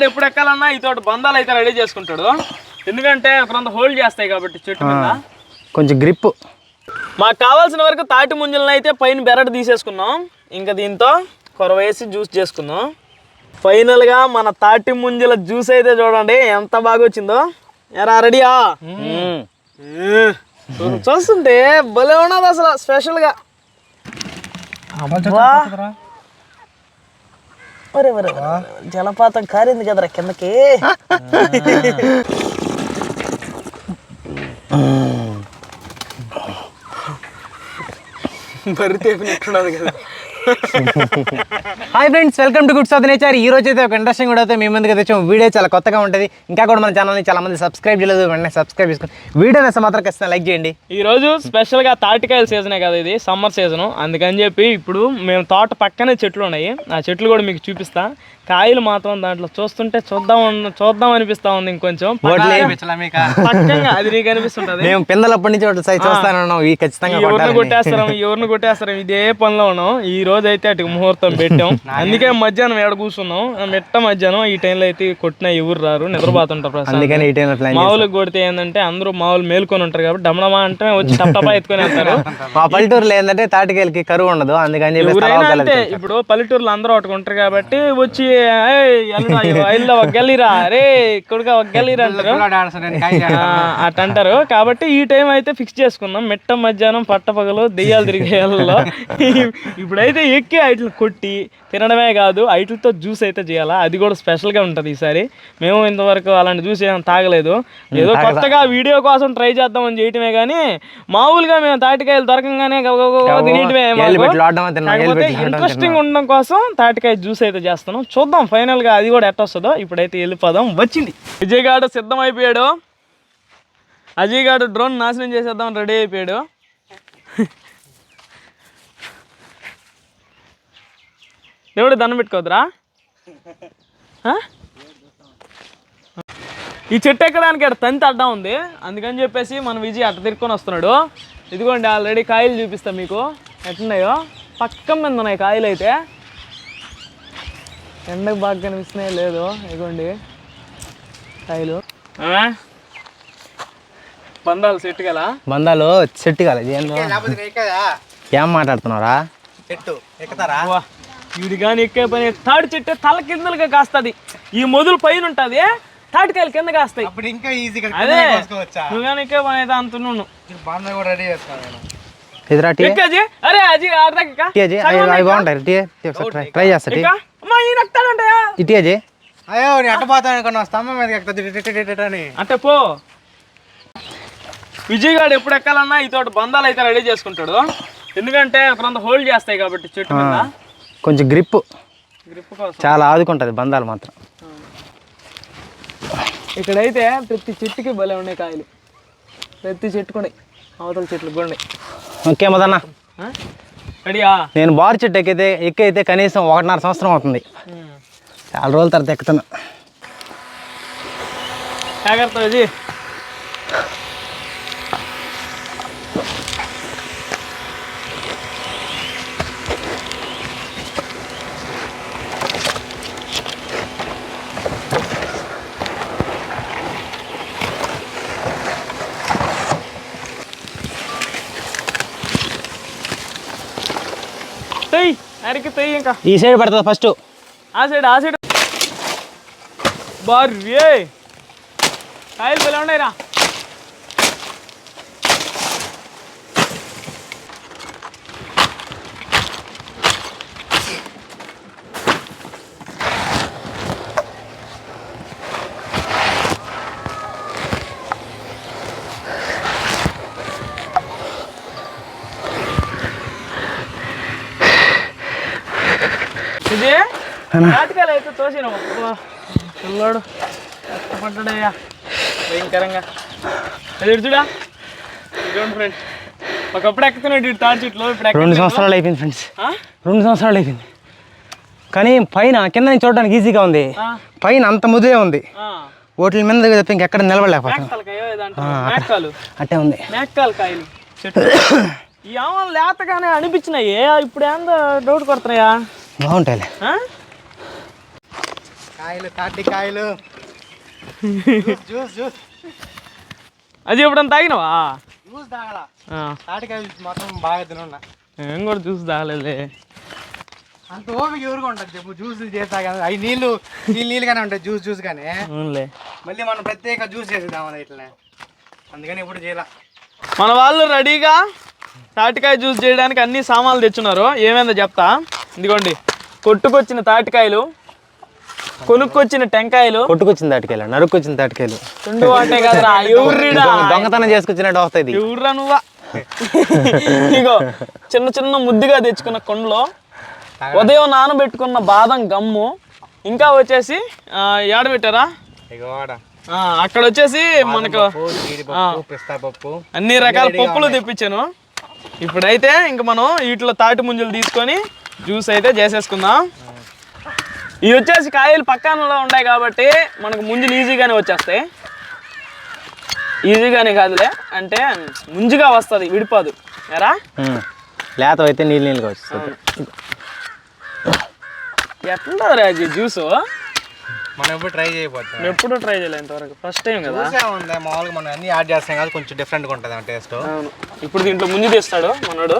విజయగాడు ఎప్పుడు ఎక్కాలన్నా ఇతోటి బంధాలు అయితే రెడీ చేసుకుంటాడు. ఎందుకంటే కొంత హోల్డ్ చేస్తాయి కాబట్టి చెట్టు మీద. కొంచెం గ్రిప్. మాకు కావాల్సిన వరకు తాటి ముంజలను అయితే పైన బెరడు తీసేసుకున్నాం. ఇంకా దీంతో కొర వేసి జ్యూస్ చేసుకుందాం. ఫైనల్గా మన తాటి ముంజల జ్యూస్ అయితే చూడండి ఎంత బాగా వచ్చిందో. ఎరా రెడీయా చూస్తుంటే భలే ఉన్నది అసలు స్పెషల్గా. ఒరే ఒరే జలపాతం కారింది కదరా కిందకి. బరితే ఉన్నది కదా. Hi friends welcome to good south nature ఈ రోజు అయితే ఒక ఇంట్రెస్టింగ్ కూడా అయితే మీ ముందుకు అయితే వచ్చాము వీడియో చాలా కొత్తగా ఉంటుంది. ఇంకా కూడా మన ఛానల్ని చాలా మంది సబ్స్క్రైబ్ చేయలేదు వెంటనే సబ్స్క్రైబ్ చేసుకుని వీడియో వేస్తే మాత్రం ఖచ్చితంగా లైక్ చేయండి. ఈ రోజు స్పెషల్గా తాటికాయల సీజనే కదా ఇది సమ్మర్ సీజన్ అందుకని చెప్పి ఇప్పుడు మేము తోట పక్కనే చెట్లు ఉన్నాయి. ఆ చెట్లు కూడా మీకు చూపిస్తా. కాయలు మాత్రం దాంట్లో చూస్తుంటే చూద్దాం చూద్దాం అనిపిస్తా ఉంది ఇంకొంచెం. పక్కగా అది నీకు అనిపిస్తుంటది. మేము పిల్లలప్పటి నుంచి ఈ ఖచ్చితంగా ఎవరిని. కొట్టేస్తారం ఎవరిని కొట్టేస్తారం ఇదే పనిలో ఉన్నాం ఈ రోజు అయితే అటు ముహూర్తం పెట్టాం. అందుకే మధ్యాహ్నం ఏడ కూర్చున్నాం? మిట్ట మధ్యాహ్నం ఈ టైంలో అయితే కొట్టిన ఎవరు రారు నిద్రపోతుంటారు. అందుకని ఈ టైంలో కొడితే ఏంటంటే అందరూ మామూలు మేల్కొని ఉంటారు కాబట్టి డమడమా అంటే వచ్చి టప్టపా ఎత్తుకొని వెళ్తారు. మా పల్లెటూరులో ఏంటంటే తాటికాయలకి కరువు ఉండదు. అందుకని చెప్పి ఇప్పుడు పల్లెటూరులో అందరూ ఒకటి ఉంటారు కాబట్టి వచ్చి "ఏయ్, అల్లుడా, ఇగో ఐల్లో ఒక గల్లీరా రే కొడుక ఒక గల్లీరా అంటారు ఆ, అట్ట అంటారు. కాబట్టి ఈ టైం అయితే ఫిక్స్ చేసుకున్నాం మిట్ట మధ్యాహ్నం పట్టపగలు దెయ్యాలు తిరిగే వేళల్లో ఇప్పుడైతే ఎక్కి ఐట్లు కొట్టి తినడమే కాదు ఐట్లతో జ్యూస్ అయితే చేయాలా? అది కూడా స్పెషల్గా ఉంటది ఈసారి. మేము ఇంతవరకు అలాంటి జ్యూస్ ఏం తాగలేదు. ఏదో కొత్తగా వీడియో కోసం ట్రై చేద్దామని చేయటమే కానీ మామూలుగా మేము తాటికాయలు దొరకంగానే లాడడం ఇంట్రెస్టింగ్ ఉండడం కోసం తాటికాయ జ్యూస్ అయితే చేస్తున్నాం. చూద్దాం. ఫైనల్గా అది కూడా ఎట్ట వస్తుందో ఇప్పుడైతే వెళ్ళిపోదాం వచ్చింది. విజయ్ గాడు సిద్ధం అయిపోయాడు అజయ్ గాడు డ్రోన్ నాశనం చేసేద్దాం రెడీ అయిపోయాడు. దేవుడు దండం పెట్టుకోద్రా ఈ చెట్టు ఎక్కడానికి అక్కడ తంతి అడ్డా ఉంది. అందుకని చెప్పేసి మన విజయ్ అట్ట తిరుక్కొని వస్తున్నాడు. ఇదిగోండి ఆల్రెడీ కాయలు చూపిస్తాం మీకు. ఎట్లున్నాయో? పక్కన మీద ఉన్నాయి కాయలు అయితే. ఎండకు బాగా కనిపిస్తున్నాయి లేదు ఇదిగోండి కాయలు బంధాలు సెట్ గల బంధాలు సెట్ ఏందో ఏం మాట్లాడుతున్నారా వీడి కానీ ఎక్కే పని తాడి చెట్టు తల కిందలుగా కాస్తుంది. ఈ మొదలు పైన ఉంటుంది తాటికాయలు కింద కాస్తాయి. ఇప్పుడు ఇంకా ఈజీగా అదే నువ్వు కానీ ఎక్కే పని అయితే అంత నువ్వు బాగా కూడా రెడీ చేస్తాను టీ? అరే అజీ ట్రై ట్రై చేస్తా అజయ్. అయ్యో నేను అనుకున్నా స్తంభం మీద ఎక్కుతుంది అని. అంటే పో. విజయ్ గాడు ఎప్పుడు ఎక్కాలన్నా ఇతోటి బంధాలు అయితే రెడీ చేసుకుంటాడు. ఎందుకంటే కొంత హోల్డ్ చేస్తాయి కాబట్టి చెట్టు మీద. కొంచెం గ్రిప్ గ్రిప్ కోసం. చాలా ఆదుకుంటుంది బంధాలు మాత్రం. ఇక్కడైతే ప్రతి చెట్టుకి భలే ఉన్నాయి కాయలు. ప్రతి చెట్టు కూడా అవతల చెట్లు కూడా ఉన్నాయి. ఓకే మదన్న. నేను బారు చెట్టు ఎక్కితే ఎక్కైతే కనీసం ఒకటిన్నర సంవత్సరం అవుతుంది. చాలా రోజుల తర్వాత ఎక్కుతున్నా. ఇంకా. ఈ సైడ్ పడుతుంది ఫస్ట్. ఆ సైడ్ ఆ సైడ్. బార్రే కాయలు భలే ఉన్నాయిరా నాటకాలు అయితే తోసినాం. పిల్లోడు కష్టపడ్డాడయ్యా. భయంకరంగా. చూడా ఇటువంటి ఫ్రెండ్. ఒకప్పుడు ఎక్కుతున్నాడు తాడి చెట్లు ఇప్పుడు రెండు. సంవత్సరాలు అయిపోయింది ఫ్రెండ్స్. ఆ? రెండు సంవత్సరాలు అయిపోయింది. కానీ పైన కింద నుంచి చూడడానికి ఈజీగా ఉంది. పైన అంత ముదే ఉంది. ఆ. ఓట్ల మీద తప్ప ఇంకెక్కడ నిలబడలేకపోతున్నాం. అట్టే ఉంది. లేతగానే అనిపించినాయి. ఇప్పుడు ఏందో డౌట్ కొడుతున్నాయా? బాగుంటాయిలే. ఆ? కాయలు తాటి కాయలు. జ్యూస్ జ్యూస్ అది ఎప్పుడన్నా తాగినవా? జ్యూస్ తాగల. ఆ, తాటికాయలు మాత్రం బాగా తినున్నా నేను కూడా చూసి తాగలేదులే. అంత ఓపిక ఎవరుగా ఉంటుంది చెప్పు జ్యూస్ చేస్తా కానీ అవి నీళ్ళు నీళ్ళు నీళ్ళుగానే ఉంటాయి జ్యూస్ జ్యూస్ కానీ మళ్ళీ మనం ప్రత్యేక జ్యూస్ చేసేద్దాం ఇట్లనే. అందుకని ఎప్పుడు చేయాల. మన వాళ్ళు రెడీగా తాటికాయ జ్యూస్ చేయడానికి అన్ని సామాన్లు తెచ్చున్నారు. ఏమైందో చెప్తా. ఇదిగోండి కొట్టుకొచ్చిన తాటికాయలు. కొనుక్కొచ్చిన టెంకాయలు. కొట్టుకొచ్చిన తాటికాయలు నరుక్కొచ్చిన తాటికాయలు. తుండు అంటే కదరా ఎవర్రిడా? దొంగతనం చేసుకొచ్చినట్టు వస్తుంది ఎవర్రా నువ్వా? ఇగో చిన్న చిన్న ముద్దుగా తెచ్చుకున్న కొండలో ఉదయం నానబెట్టుకున్న బాదం గమ్ము ఇంకా వచ్చేసి ఆ, ఏడ పెట్టారా ఇక వాడ ఆ, అక్కడ వచ్చేసి మనకు అన్ని రకాల పప్పులు తెప్పించాను. ఇప్పుడైతే ఇంక మనం వీటిలో తాటి ముంజలు తీసుకొని జ్యూస్ అయితే చేసేసుకుందాం. ఇవి వచ్చేసి కాయలు పక్కనలో ఉన్నాయి కాబట్టి మనకు ముంజులు ఈజీగానే వచ్చేస్తాయి. ఈజీగానే కాదులే అంటే ముంజుగా వస్తుంది విడిపోదు. ఎరా. లేత అయితే నీళ్ళు నీళ్ళుగా వస్తుంది. ఎట్లా రాజు జ్యూస్? మనం ఎప్పుడు ట్రై చేయబోతాం? నేను ఎప్పుడు ట్రై చేయలేదు ఇంతవరకు. ఫస్ట్ టైం కదా? ఉంది మామూలుగా మనం అన్ని యాడ్ చేస్తాం కదా కొంచెం డిఫరెంట్గా ఉంటుంది ఆ టేస్ట్ అవును. ఇప్పుడు దీంట్లో ముంజు తీస్తాడు మనోడు.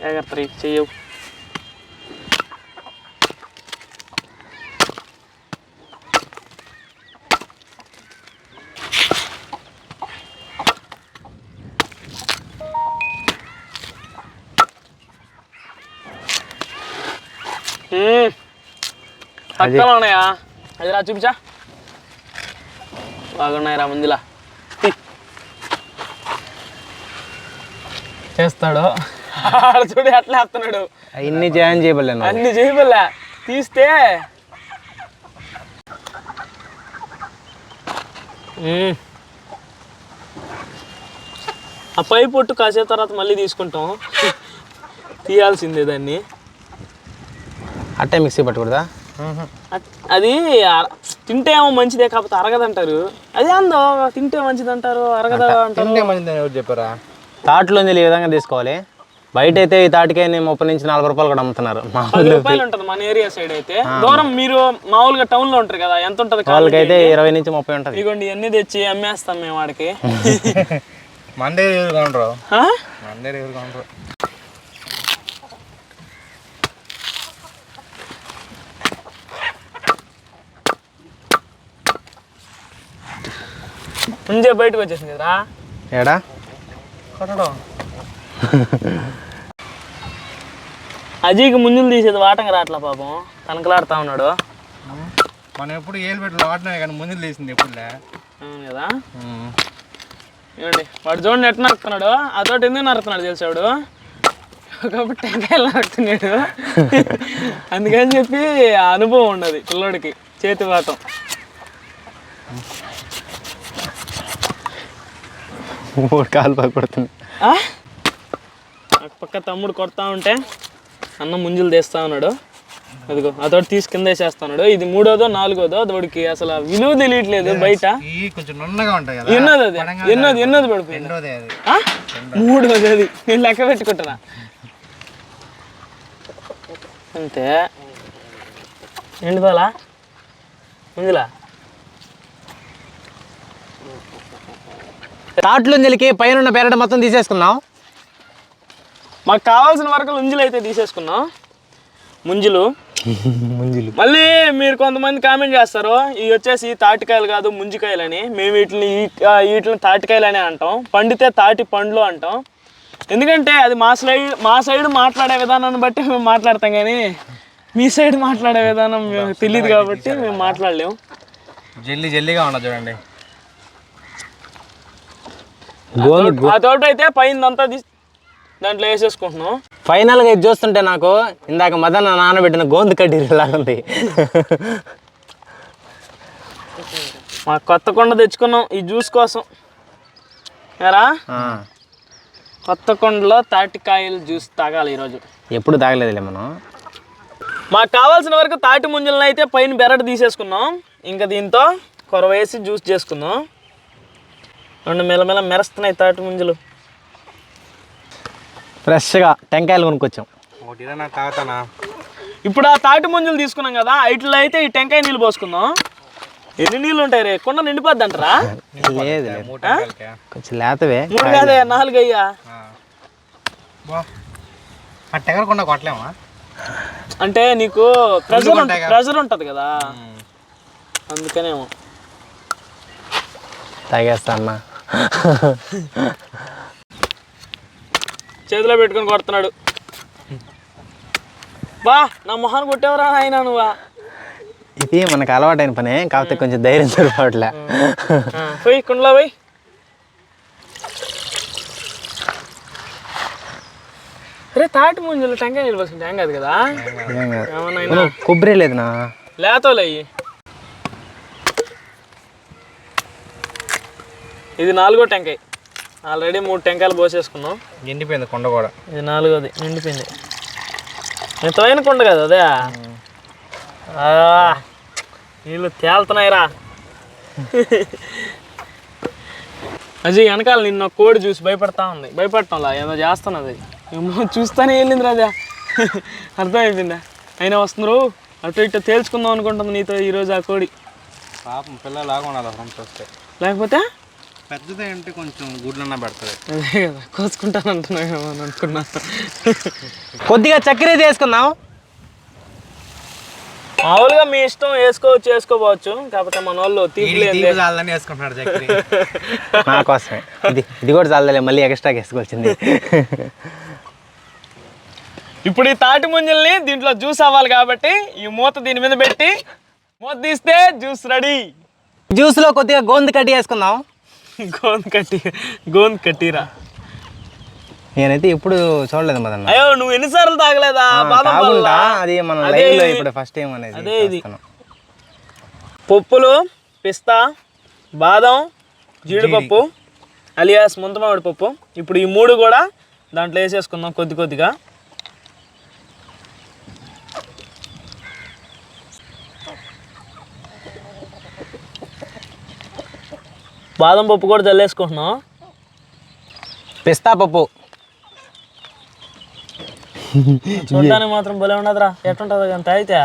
జాగ్రత్త రీ, చెయ్యవు మ్మ్. పక్కన ఉన్నాయా? అది రా చూపించా. బాగున్నాయి రా ముందులా. చేస్తాడు. చూడు ఎట్లా వేస్తున్నాడు. అవన్నీ జాయిన్ చేయబడలేను అన్ని చేయబల్లా తీస్తే. ఆ పై పొట్టు కాసేపు తర్వాత మళ్ళీ తీసుకుంటాం. తీయాల్సిందే దాన్ని. అట్టే మిక్సీ పట్టకూడదా? అది తింటే ఏమో మంచిదే కాకపోతే అరగదంటారు. అదే అందో తింటే మంచిది అంటారు అరగదా అంటారు. తింటే మంచిదని ఎవరు చెప్పారా? తాటిలో ఈ విధంగా తీసుకోవాలి? బయట అయితే ఈ తాటికాయని ముప్పై నుంచి నలభై రూపాయలు కూడా అమ్ముతున్నారు. రూపాయలు ఉంటుంది మన ఏరియా సైడ్ అయితే. దూరం మీరు మామూలుగా టౌన్లో ఉంటారు కదా ఎంత ఉంటుంది వాళ్ళకైతే ఇరవై నుంచి ముప్పై ఉంటుంది. ఇదిగోండి ఇవన్నీ తెచ్చి అమ్మేస్తాం మేము వాడికి దగ్గర ఎవరు కొనరు? దగ్గర ఎవరు కొనరు? ముందే బయటకు వచ్చేసింది కదరా? ఏడా? కొట్టడం. అజీకి ముందులు తీసేది వాటంగా రావట్లా పాపం. తనకలాడుతా ఉన్నాడు. మనం ఎప్పుడు ఏలు పెట్టి వాడినా కానీ ముందు లేచింది ఎప్పుడులే. కదా? ఇవ్వండి వాడు చూడండి ఎట్లా నరుకుతున్నాడు? అతోటి ఎందుకు నరుకుతున్నాడు తెలిసాడు ఒకప్పుడు టెంకాయలు నరుకుతున్నాడు. అందుకని చెప్పి ఆ అనుభవం ఉన్నది పిల్లోడికి చేతి వాటం మూడు కాలు పడుతుంది పక్క తమ్ముడు కొడతా ఉంటే అన్న ముంజులు తీస్తా ఉన్నాడు. అదిగో అతోటి తీసి కింద వేసేస్తున్నాడు ఇది మూడోదో నాలుగోదో అతడికి అసలు ఆ విలువ తెలియట్లేదు బయట. ఎన్నోది అది ఎన్నోది ఎన్నోది పడిపోయింది? మూడోది అది. నేను లెక్క పెట్టుకుంటున్నా. అంతే. ఎండుదోలా ముందులా తాటిలో నిలికి పైన ఉన్న పెరట మొత్తం తీసేసుకుందాం. మాకు కావాల్సిన వరకు ముంజులు అయితే తీసేసుకున్నాం ముంజులు. ముంజులు. మళ్ళీ మీరు కొంతమంది కామెంట్ చేస్తారు ఇవి వచ్చేసి తాటికాయలు కాదు ముంజికాయలు అని మేము వీటిని వీటిని తాటికాయలు అని అంటాం. పండితే తాటి పండ్లు అంటాం. ఎందుకంటే అది మా సైడ్ మా సైడ్ మాట్లాడే విధానాన్ని బట్టి మేము మాట్లాడతాం కానీ మీ సైడ్ మాట్లాడే విధానం మేము తెలియదు కాబట్టి మేము మాట్లాడలేము జల్లి జల్లిగా ఉండదు చూడండి. ఆ తోట అయితే పైన అంతా తీసి దాంట్లో వేసేసుకుంటున్నాం. ఫైనల్గా ఇది చూస్తుంటే నాకు ఇందాక మదన నానబెట్టిన గోందు కడ్డీ లాగా ఉంది? మా కొత్త కొండ తెచ్చుకున్నాం ఈ జ్యూస్ కోసం. ఎరా? ఆ, కొత్త కొండలో తాటికాయలు జ్యూస్ తాగాలి ఈరోజు. ఎప్పుడు తాగలేదులే మనం. మాకు కావాల్సిన వరకు తాటి ముంజలను అయితే పైన బెరడు తీసేసుకున్నాం. ఇంకా దీంతో కొర వేసి జ్యూస్ చేసుకుందాం. రెండు మెల్లమెల్ల మెరుస్తున్నాయి తాటి ముంజలు. ఫ్రెష్గా టెంకాయలు కొనుక్కొచ్చాం. తాగుతానా? ఇప్పుడు ఆ తాటి ముంజలు తీసుకున్నాం కదా ఇట్లా అయితే ఈ టెంకాయ నీళ్ళు పోసుకుందాం. ఎన్ని నీళ్ళు ఉంటాయి రే? కుండ నిండిపోద్ది అంటారా లేదు. కొంచెం లేతవే మూడు కాదే నాలుగు అయ్యా కొట్టలేమా? అంటే నీకు ప్రెజర్. ప్రెజర్ ఉంటది కదా. అందుకనేమో. తాగేస్తా అన్న. చేతిలో పెట్టుకొని కొడుతున్నాడు. బా నా మొహాన్ని కొట్టేవరా ఆయన నువ్వా? ఇది మనకు అలవాటైన పనే కాకపోతే కొంచెం ధైర్యం సరిపోవట్లే పోయి కుండలో పోయి. అరే తాటి ముంజలు టెంకాయ నీళ్ళు పోసుకుంటే ఏం కాదు. కదా కొబ్బరి లేదునా లేతోలే ఇది నాలుగో టెంకాయ. ఆల్రెడీ మూడు టెంకాయలు పోసేసుకున్నాం. ఎండిపోయింది కొండ కూడా. ఇది నాలుగోది నిండిపోయింది. నేను తోయిన కుండ కదా అదే? నీళ్ళు తేలుతున్నాయిరా. అజయ్ వెనకాల నిన్న కోడి చూసి భయపడతా ఉంది. భయపడటంలా ఏదో చేస్తున్నది. ఏమో చూస్తానే వెళ్ళింది రాజా అర్థమైపోయిందా అయినా వస్తున్నారు. అటు ఇటు తేల్చుకుందాం అనుకుంటుంది నీతో ఈరోజు ఆ కోడి. పాపం పిల్లలాగా ఉండాలి ఫ్రెండ్స్ వస్తే. లేకపోతే? పెద్దదే అంటే కొంచెం గుడ్లన్నా పెడుతుంది. అదే కదా కోసుకుంటాను అంటున్నాను అని అనుకున్నా. కొద్దిగా చక్కెర వేసుకుందాం. మామూలుగా మీ ఇష్టం వేసుకోవచ్చు వేసుకోవచ్చు కాకపోతే మన వాళ్ళు తీపి చాలని వేసుకుంటున్నాడు చక్కెర. నా కోసమే. ఇది ఇది కూడా చాలలే మళ్ళీ ఎక్స్ట్రా వేసుకోవచ్చింది ఇప్పుడు ఈ తాటి ముంజల్ని దీంట్లో జ్యూస్ అవ్వాలి కాబట్టి ఈ మూత దీని మీద పెట్టి మూత తీస్తే జ్యూస్ రెడీ జ్యూస్లో కొద్దిగా గోందు కట్టి వేసుకుందాం. గోంద్ కట్టి గోంద్ కట్టిరా. నేనైతే ఇప్పుడు చూడలేదు మదన్న. అయ్యో నువ్వు ఎన్నిసార్లు తాగలేదా? తాగుంటా. అది మన లైవ్లో. ఇప్పుడు ఫస్ట్ టైం అనేది అదే ఇది. పప్పులు పిస్తా బాదం జీడిపప్పు అలియాస్ ముంతమామిడి పప్పు. ఇప్పుడు ఈ మూడు కూడా దాంట్లో వేసేసుకుందాం కొద్ది కొద్దిగా. బాదం పప్పు కూడా జల్లేసుకుంటున్నాం పిస్తా పప్పు. చూడడానికి మాత్రం భలే ఉండదురా ఎట్టుంటుంది అంత అయితే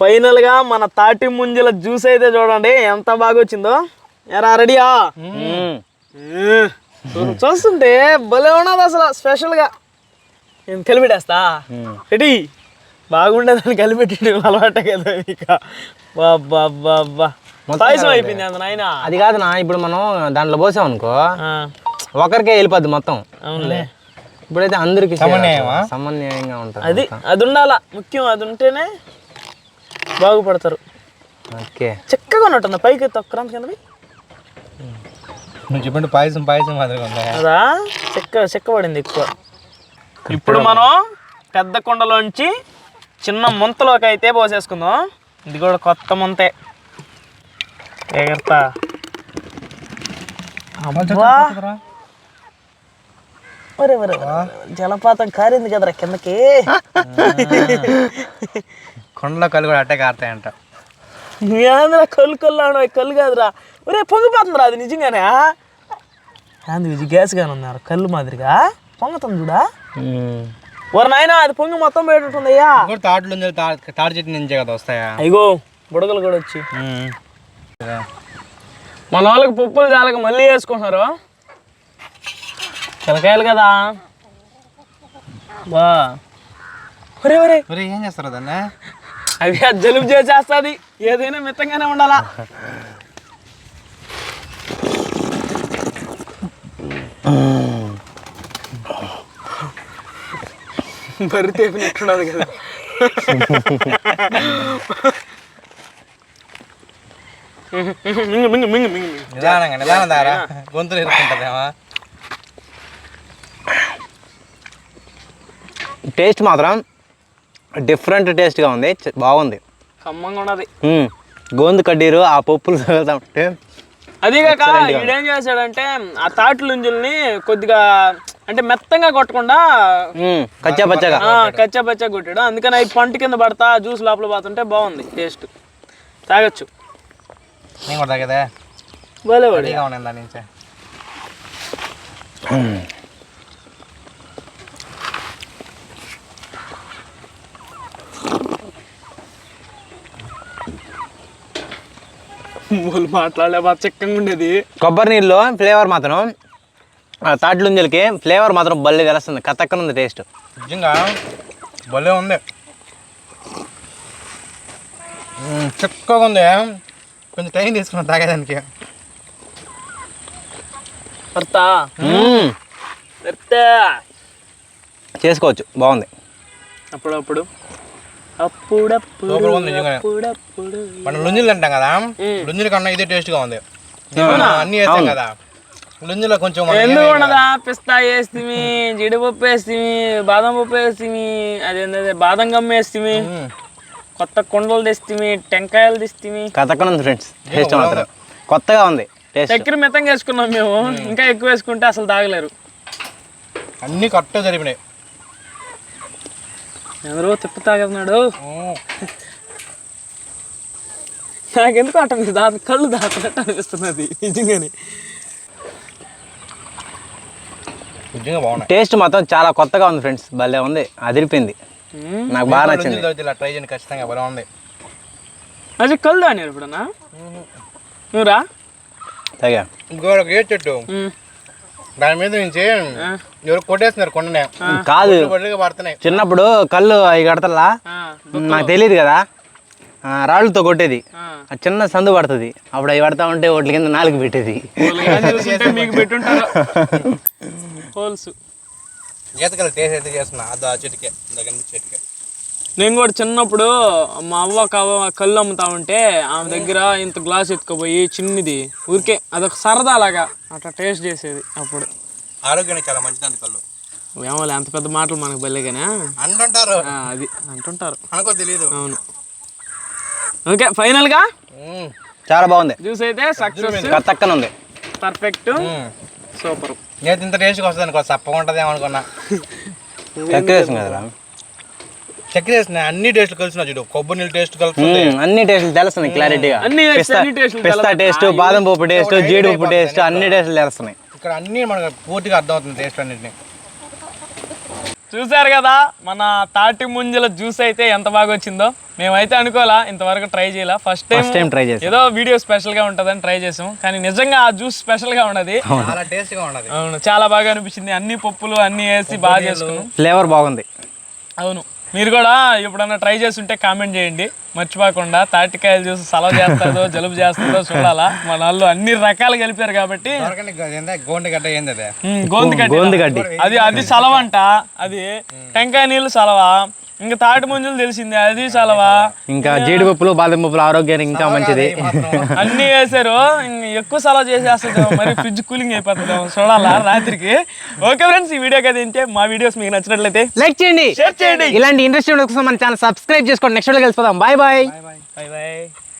ఫైనల్గా మన తాటి ముంజల జ్యూస్ అయితే చూడండి. ఎంత బాగా వచ్చిందో ఎరా రెడీయా? చూస్తుంటే భలే ఉన్నది అసలు స్పెషల్గా. నేను కలిపెట్టేస్తా. మ్మ్. రెడీ. బాగుండేదని కలిపెట్టి అలవాటే కదా ఇక బాబా బాబా మొత్తం పాయసం అయిపోయింది అంత నాయన. అది కాదు నా ఇప్పుడు మనం దాంట్లో పోసాం అనుకో ఒకరికే వెళ్ళిపోద్ది మొత్తం. అవునులే. ఇప్పుడైతే అందరికి సమన్వయమా? సమన్వయంగా ఉంటుంది అది అది ఉండాలా? ముఖ్యం అది ఉంటేనే బాగుపడతారు. ఓకే. చక్కగా ఉన్నట్టుంది పైకి తొక్కరాంత కింద. నువ్వు చెప్పండి పాయసం పాయసం అదా? చెక్క చెక్క పడింది ఎక్కువ. ఇప్పుడు మనం పెద్ద కుండలోంచి చిన్న ముంతలోకి అయితే పోసేసుకుందాం. ఇది కూడా కొత్త ముంతే. ఎగరతా జలపాతం కారింది కదరా కిందకి. కొండలో కళ్ళు కూడా అట్టే కారుతాయంట. ఏంద్రా కళ్ళు కళ్ళు కళ్ళు కాదురా. ఒరే పొంగిపోతుందిరా అది నిజంగానే అందు ఇది గ్యాస్ గానే ఉన్నారు కళ్ళు మాదిరిగా? పొంగుతుంది చూడా. ఒరే నాయనా అది పొంగి మొత్తం పెట్టేటుందయ్యా కూడా తాటిలో ఉంది, తా- తాటి చెట్టు నుంచే కదా వస్తాయా? అయ్యో బుడగలు కూడా వచ్చి. మన వాళ్ళకి పప్పులు చాలక మళ్ళీ వేసుకుంటున్నారు. పిల్లకాయలు కదా. బా. ఒరే ఒరే. మరి ఏం చేస్తారు దాన్ని? అవి అది జలుబు చేసేస్తుంది. ఏదైనా మిత్తంగానే ఉండాలా. బరి తేపినట్టున్నది కదా. మింగు మింగు మింగు మింగు. నిదానంగా నిదానం దారా గొంతులు ఇరుక్కుంటుందేమా టేస్ట్ మాత్రం డిఫరెంట్ టేస్ట్గా ఉంది బాగుంది. కమ్మంగా ఉన్నది. గోందు కడ్డీరు ఆ పప్పులు తగులుతా ఉంటే అదే కాక ఈడేం చేశాడంటే ఆ తాటి లుంజుల్ని కొద్దిగా అంటే మెత్తంగా కొట్టకుండా. కచ్చా పచ్చగా. కచ్చా పచ్చా కొట్టాడు. అందుకని అవి పంట కింద పడతా జ్యూస్ లోపల పోతుంటే బాగుంది టేస్ట్. తాగొచ్చు. మాట్లాడలే బాగా చక్కగా ఉండేది. కొబ్బరి నీళ్ళు ఫ్లేవర్ మాత్రం తాటిలుంజలకి ఫ్లేవర్ మాత్రం భలే తెలుస్తుంది. కథక్కన ఉంది టేస్ట్. నిజంగా భలే ఉంది. చక్కగా ఉంది. కొంచెం టైం తీసుకున్నాం తాగేదానికి. చేసుకోవచ్చు బాగుంది. అప్పుడప్పుడు. అప్పుడప్పుడు సూపర్ ఉంది నిజంగానే. అప్పుడప్పుడు. మనం లుంజులు తింటాం కదా లుంజుల కన్నా ఇదే టేస్ట్గా ఉంది. మనం అన్ని వేస్తాం కదా లుంజులో కొంచెం మనం ఎందుకు ఏమేమి ఉండదా పిస్తా వేస్తిమి జీడిపప్పు వేస్తిమి బాదం పప్పు వేస్తిమి అదేంటది బాదం గమ్మ వేస్తిమి. మ్మ్. కొత్త కుండలు తెస్తిమి టెంకాయలు తెస్తిమి కతక్కన ఉంది ఫ్రెండ్స్ టేస్ట్ మాత్రం. కొత్తగా ఉంది టేస్ట్ చక్కెర మితంగా వేసుకున్నాం మేము ఇంకా ఎక్కువ వేసుకుంటే అసలు తాగలేరు. అన్ని కరెక్ట్గా జరిపినాయి. ఎవరో తిప్పు తాగన్నాడు మ్మ్. నాకెందుకు అట మీద దాని కళ్ళు దాచినట్టు అనిపిస్తున్నది నిజంగానే. నిజంగా బాగున్నాయి. టేస్ట్ మాత్రం చాలా కొత్తగా ఉంది ఫ్రెండ్స్ భలే ఉంది అదిరిపోయింది. నాకు బాగా నచ్చింది. ఇలా ట్రై చేయండి ఖచ్చితంగా భలే ఉంది. అది కళ్ళు దాని ఇప్పుడన్నా నువ్వురా. తగా. ఇంకొక ఏ చెట్టు. దాని మీద నుంచి. ఎవరు కొట్టేస్తున్నారు కొండనే. కాదు. పడుతున్నాయి చిన్నప్పుడు కళ్ళు అవి కడతలా నాకు తెలియదు కదా. ఆ, రాళ్ళతో కొట్టేది. చిన్న సందు పడుతుంది. అప్పుడు అవి పడతా ఉంటే వాటి కింద నాలుగు పెట్టేది. మీకు పెట్టుంటారు. హోల్స్. ఈతకలు టేస్ట్ అయితే చేస్తున్నా. అది ఆ చెట్టుకే దగ్గర నుంచి చెట్టుకే. నేను కూడా చిన్నప్పుడు మా అవ్వ కవ్వ కళ్ళు అమ్ముతా ఉంటే ఆమె దగ్గర ఇంత గ్లాస్ ఎత్తుకుపోయి చిన్నది. ఊరికే అదొక సరదా లాగా అట్లా టేస్ట్ చేసేది అప్పుడు. ఆరోగ్యానికి చాలా మంచిది అంత కళ్ళు. ఏమో అంత పెద్ద మాటలు మనకు బెల్లేగానే? అంటుంటారు. ఆ, అది అంటుంటారు. అనుకో తెలియదు అవును. ఓకే ఫైనల్గా? చాలా బాగుంది. జ్యూస్ అయితే సక్సెస్. ఉంది పర్ఫెక్ట్. సూపర్. నేను ఇంత టేస్ట్గా వస్తుంది అనుకో చప్పగా ఉంటుంది ఏమనుకున్నా చక్కెర వేసింది కదరా చక్కెర వేసిన అన్ని టేస్ట్లు కలిసిన చూడు కొబ్బరి నీళ్ళు టేస్ట్ మ్మ్, అన్ని టేస్ట్లు తెలుస్తున్నాయి క్లారిటీగా అన్ని పిస్తా పిస్తా టేస్ట్ బాదం పప్పు టేస్ట్ జీడిపప్పు టేస్ట్ అన్ని టేస్ట్లు తెలుస్తున్నాయి. ఇక్కడ అన్ని మనకు పూర్తిగా అర్థమవుతుంది టేస్ట్ అన్నింటినీ. చూసారు కదా మన తాటి ముంజల జ్యూస్ అయితే ఎంత బాగా వచ్చిందో. మేమైతే అనుకోలా ఇంతవరకు ట్రై చేయాల. First time first time try చేసి. ఏదో వీడియో స్పెషల్గా ఉంటుందని ట్రై చేసాం కానీ నిజంగా ఆ జ్యూస్ స్పెషల్గా ఉన్నది చాలా టేస్ట్గా ఉన్నది. అవును చాలా బాగా అనిపించింది. అన్ని పప్పులు అన్ని వేసి బాగా చేసుకున్నాం. ఫ్లేవర్ బాగుంది. అవును. మీరు కూడా ఎప్పుడన్నా ట్రై చేసి ఉంటే కామెంట్ చేయండి. మర్చిపోకుండా తాటికాయలు జ్యూస్ సలవ చేస్తుందో జలుబు చేస్తుందో చూడాలా. మన వాళ్ళు అన్ని రకాలు కలిపారు కాబట్టి. దొరకండి ఏందా గోండి గడ్డ ఏంది అదే ఉమ్, గోంది గడ్డి గోంది గడ్డి అది అది సలవ అంట అది టెంకాయ నీళ్ళు సలవ? ఇంకా తాటి ముంజలు తెలిసింది అది సలవ ఇంకా జీడిపప్పులు బాదం పప్పులు ఆరోగ్యానికి ఇంకా మంచిది. అన్ని వేసారు. ఎక్కువ సలవ చేసేస్తుంది మరి ఫ్రిడ్జ్ కూలింగ్ అయిపోతుంది చూడాలా రాత్రికి. ఓకే ఫ్రెండ్స్ ఈ వీడియో కదా ఏంటి? మా వీడియోస్ మీకు నచ్చినట్లయితే లైక్ చేయండి. షేర్ చేయండి. ఇలాంటి ఇంట్రెస్ట్ కోసం మన ఛానల్ సబ్స్క్రైబ్ చేసుకోండి. Next video కలిసిపోదాం. Bye bye bye bye